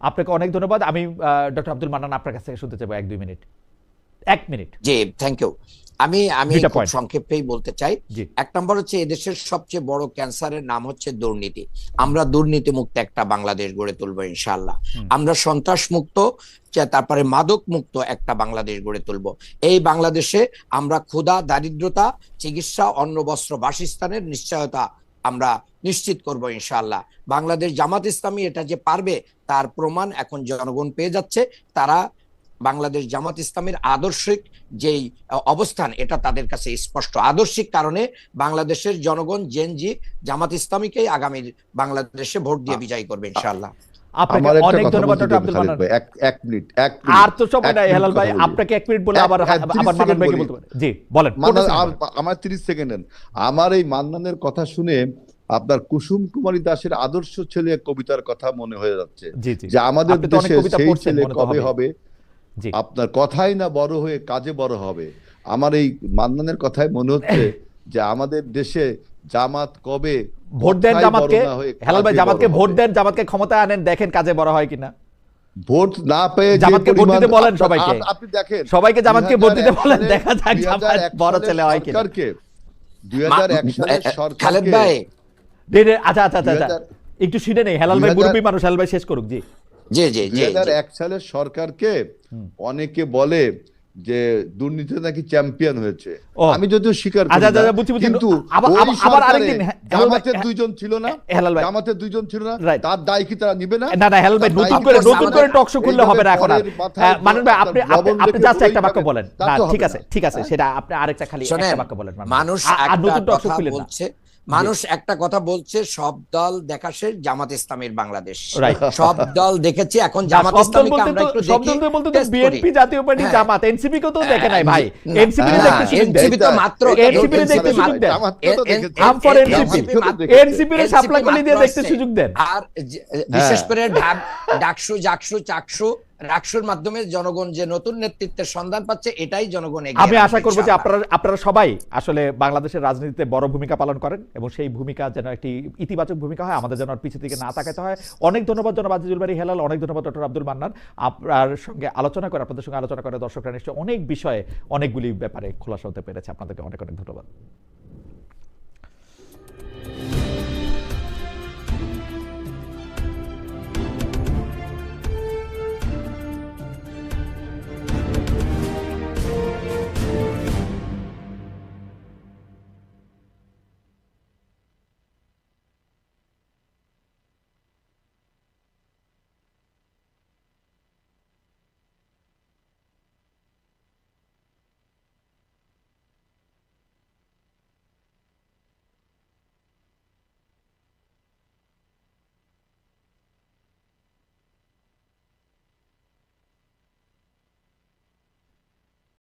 আপনাকে অনেক ধন্যবাদ। আমি ডক্টর আব্দুল মান্নান আপনার কাছ থেকে শুনতে চাইব এক দুই মিনিট। এক মিনিট। জি থ্যাংক ইউ আমি আমি. সংক্ষেপেই বলতে চাই। এক নম্বর হচ্ছে এদেশের সবচেয়ে বড় ক্যান্সারের নাম হচ্ছে দুর্নীতি। আমরা দুর্নীতি মুক্ত একটা বাংলাদেশ গড়ে তুলবো ইনশাআল্লাহ। হুম। আমরা সন্ত্রাস মুক্ত তারপরে মাদক মুক্ত একটা বাংলাদেশ গড়ে তুলবো। এই বাংলাদেশে আমরা ক্ষুধা দারিদ্রতা চিকিৎসা অন্ন বস্ত্র বাসস্থানের নিশ্চয়তা আমরা নিশ্চিত করব ইনশাল্লাহ বাংলাদেশ জামাত ইসলামী এটা যে পারবে তার প্রমাণ এখন জনগণ পেয়ে যাচ্ছে। তারা বাংলাদেশ জামাত ইসলামের আদর্শিক যেই অবস্থান এটা তাদের কাছে স্পষ্ট। আদর্শিক কারণে বাংলাদেশের জনগণ জেনজি জামাত ইসলামীকেই আগামীর বাংলাদেশে ভোট দিয়ে বিজয়ী করবে ইনশাআল্লাহ। আপনাকে আমার অনেক ধন্যবাদ ডক্টর আব্দুল মান্নান ভাই, এক এক মিনিট এক আর তো সময় নাই হেলাল ভাই আপনাকে এক মিনিট বলে আবার আবার মান্নান ভাইকে বলতে পারেন জি বলেন মান্নান, 15 সেকেন্ড আর- বলেন। আমার তিরিশ সেকেন্ড আমার এই মান্নানের কথা শুনে আপনার কুসুম কুমারী দাসের আদর্শ ছেলে কবিতার কথা মনে হয়ে যাচ্ছে। যে আমাদের দেশে সেই ছেলে কবে হবে? আপনার কথাই না বড় হয়ে কাজে বড় হবে। আমার এই মান্নানের কথাই মনে হচ্ছে যে আমাদের দেশে জামাত কবে ভোট দেন জামাতকে হেলাল ভাই জামাতকে ভোট দেন জামাতকে ক্ষমতায় আনেন দেখেন কাজে বড় হয় কিনা ভোট না পেয়ে জামাতকে ভোট দিতে বলেন সবাইকে। আপনি দেখেন সবাইকে জামাতকে ভোট দিতে বলেন দেখা যাক জামাত বড় সালে ছেলে হয় কিনা সরকারকে 2001 সালে সরকারকে খালেদ ভাই আচ্ছা আচ্ছা আচ্ছা আচ্ছা। একটু শুনে নেই হেলাল ভাই 2000 মুরব্বী মানুষ হেলাল ভাই শেষ করুক জি জি জি জি দুই জি। এক সালের সরকারকে অনেকে বলে যে দুর্নীতিতে নাকি চ্যাম্পিয়ন হয়েছে। আমি যদিও স্বীকার করি আচ্ছা, আচ্ছা, বুঝছি। কিন্তু আবার- আরেকদিন, হ্যাঁ, ভাই, জামাতের। দুইজন ছিল না হেলাল ভাই। জামাতের দুইজন ছিল না তার দায় কি তারা নিবে না? না না হেলাল ভাই নতুন করে নতুন করে আমাদের- টকশো খুললে হবে না এখন আর। মাথায় হ্যাঁ, মানন ভাই আপনি আপনি জাস্ট একটা বাক্য বলেন। না ঠিক আছে ঠিক আছে সেটা আপনি আরেকটা খালি একটা বাক্য বলেন। মানুষ আর- নতুন টকশো কথা খুলেন না। বলছে মানুষ একটা কথা বলছে সব দল দেখা শেষ জামাত ইসলামের বাংলাদেশ সব দল দেখেছি এখন জামাত ইসলামীকে আমরা একটু সব দল বলতে তো বিএনপি জাতীয় পার্টি হ্যাঁ। জামাত এনসিপি কেও তো দেখে নাই ভাই এনসিপি না, দেখতে সুযোগ দেন NCP তো মাত্র NCP রে দেখতে সুযোগ দেন। দেখেছে। আম ফর এনসিপি এনসিপি রে সাপলা কলি দিয়ে দেখতে সুযোগ দেন আর বিশেষ করে ডাকসু জাকসু চাকসু রাকসুর মাধ্যমে জনগণ যে নতুন নেতৃত্বের সন্ধান পাচ্ছে এটাই জনগণ এগিয়ে আমি আশা করব যে আপনারা আপনারা সবাই আসলে বাংলাদেশের রাজনীতিতে বড় ভূমিকা পালন করেন এবং সেই ভূমিকা যেন একটি ইতিবাচক ভূমিকা হয় আমাদের যেন আর পিছু থেকে না তাকাতে হয়। অনেক ধন্যবাদ জনাব আজিজুল বাড়ি হেলাল অনেক ধন্যবাদ ডক্টর আব্দুল মান্নান। আপনার সঙ্গে আলোচনা করে আপনাদের সঙ্গে আলোচনা করে দর্শকরা নিশ্চয় অনেক বিষয়ে অনেকগুলি ব্যাপারে খোলাসা হতে পেরেছে। আপনাদেরকে অনেক অনেক ধন্যবাদ।